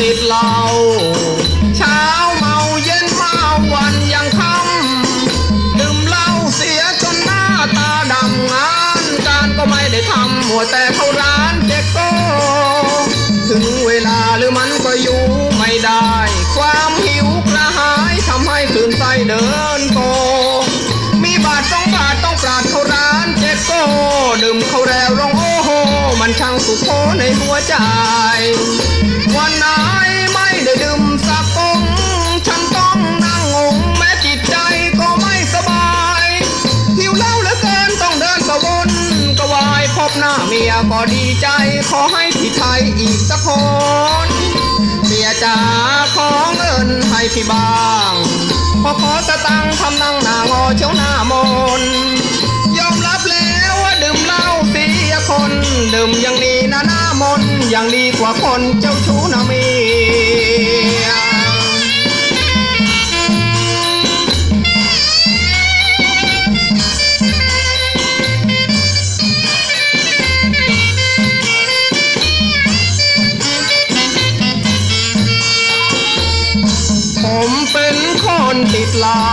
ติดเหล้าเช้าเมาเย็นเมาวันยังค่ำดื่มเหล้าเสียจนหน้าตาดำงานการก็ไม่ได้ทำมัวแต่เข้าร้านเด็กโก้ถึงเวลาหรือมันก็อยู่ไม่ได้ ความหิวกระหายทำให้คลื่นไส้เดินโกมีบาทสองบาทต้องปราดเข้าร้านเจ็ดโก้ดื่มเข้าแล้วร้องโอ้โหมันช่างสุขโขในหัวใจ บหน้าเมียก็ดีใจ ขอให้พี่ไทยอีกสักคนเมียจ๋าขอเงินให้พี่บ้างพอขอสตังค์ทำนั่งหน้างอเชียวหน้ามนยอมรับแล้วว่าดื่มเหล้าเสียคน ดื่มอย่างนี้นะหน้ามนอย่างดีกว่าคนเจ้าชู้นำ เหล้า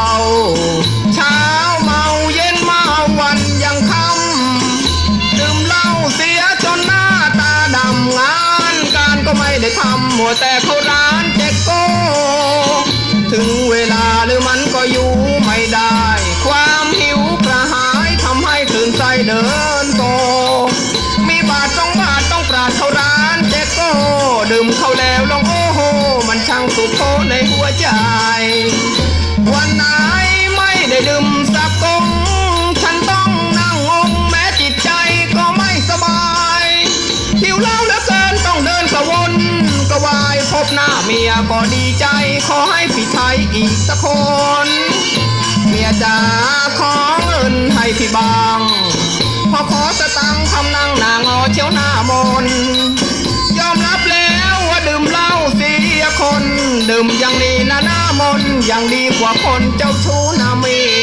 เช้าเมาเย็นเมาวันยังค่ำดื่มเหล้าเสียจนหน้าตาดำงานการก็ไม่ได้ทำมัวแต่เขาร้านเจ๊กโก้ถึงเวลาหรือมันก็อยู่ไม่ได้ ความหิวกระหายทำให้คลื่นไส้เดินโต มีบาทสองบาทต้องปราดเขาร้านเจ๊กโก้ดื่มเข้าแล้วลองโอ้โห มันช่างสุขโขในหัวใจ วันไหนไม่ได้ดื่มสักกงฉันต้องนั่งงงแม้จิตใจก็ไม่สบายหิวเหล้าเหลือเกินต้องเดินกระวนกระวายพบหน้าเมียก็ดีใจ ขอให้พี่ไทยอีกสักคน เมียจ๋าขอเงินให้พี่บา นี้นะหน้ามนยังดีกว่าคนเจ้าชู้นะมี